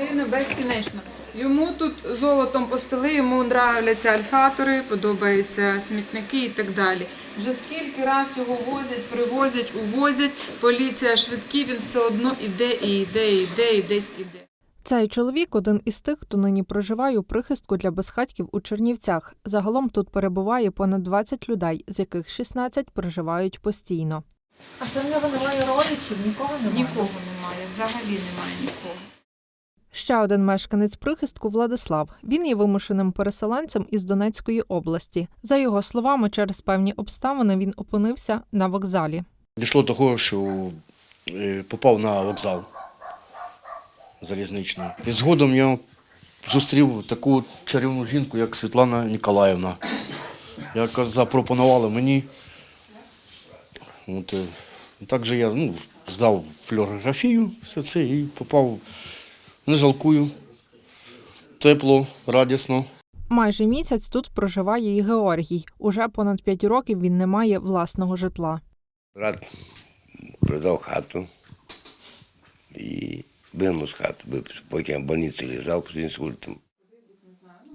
людина безкінечно. Йому тут золотом постели, йому нравляться альфатори, подобаються смітники і так далі. Вже скільки раз його возять, привозять, увозять, поліція, швидкі, він все одно іде і йде, і йде, і десь іде. Цей чоловік один із тих, хто нині проживає у прихистку для безхатьків у Чернівцях. Загалом тут перебуває понад 20 людей, з яких 16 проживають постійно. А це в нього немає родичів, нікого немає. Нікого немає, взагалі немає нікого. Ще один мешканець прихистку Владислав. Він є вимушеним переселенцем із Донецької області. За його словами, через певні обставини він опинився на вокзалі. Дійшло до того, що е, попав на вокзал залізничний. І згодом я зустрів таку чарівну жінку, як Світлана Ніколаївна, яка запропонувала мені. От, е, так же я ну, здав флюорографію, все це і попав. Не жалкую. Тепло, радісно. Майже місяць тут проживає і Георгій. Уже понад 5 років він не має власного житла. Брат продав хату і вигнав з хати, бо поки я в больниці лежав під інсультом.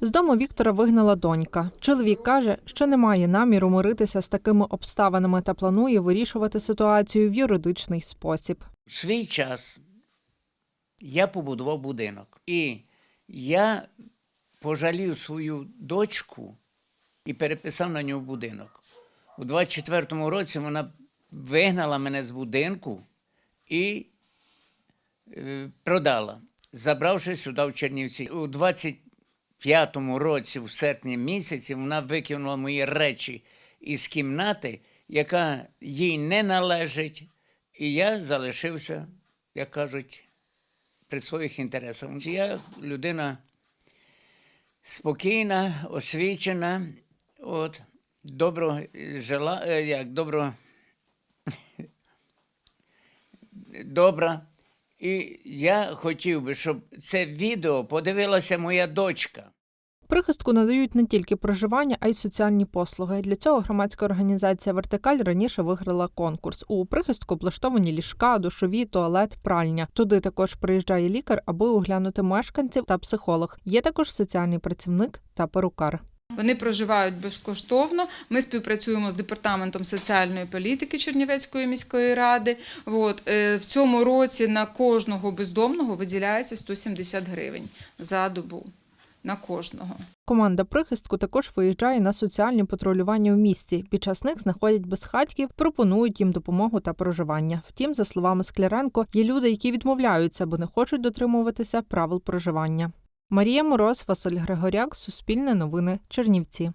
З дому Віктора вигнала донька. Чоловік каже, що не має наміру миритися з такими обставинами та планує вирішувати ситуацію в юридичний спосіб. Свій час я побудував будинок. І я пожалів свою дочку і переписав на нього будинок. У 24-му році вона вигнала мене з будинку і е, продала, забравши сюди в Чернівці. У 25-му році, в серпні місяці, вона викинула мої речі із кімнати, яка їй не належить, і я залишився, як кажуть, при своїх інтересах. Я людина спокійна, освічена, от, добро жила, е, як добро, добра. І я хотів би, щоб це відео подивилася моя дочка. Прихистку надають не тільки проживання, а й соціальні послуги. Для цього громадська організація Вертикаль раніше виграла конкурс. У прихистку облаштовані ліжка, душові, туалет, пральня. Туди також приїжджає лікар, аби оглянути мешканців та психолог. Є також соціальний працівник та перукар. Вони проживають безкоштовно. Ми співпрацюємо з департаментом соціальної політики Чернівецької міської ради. От е, в цьому році на кожного бездомного виділяється 170 гривень за добу. На кожного. Команда прихистку також виїжджає на соціальні патрулювання в місті. Під час них знаходять безхатьків, пропонують їм допомогу та проживання. Втім, за словами Скляренко, є люди, які відмовляються, бо не хочуть дотримуватися правил проживання. Марія Мороз, Василь Григоряк, Суспільне новини, Чернівці.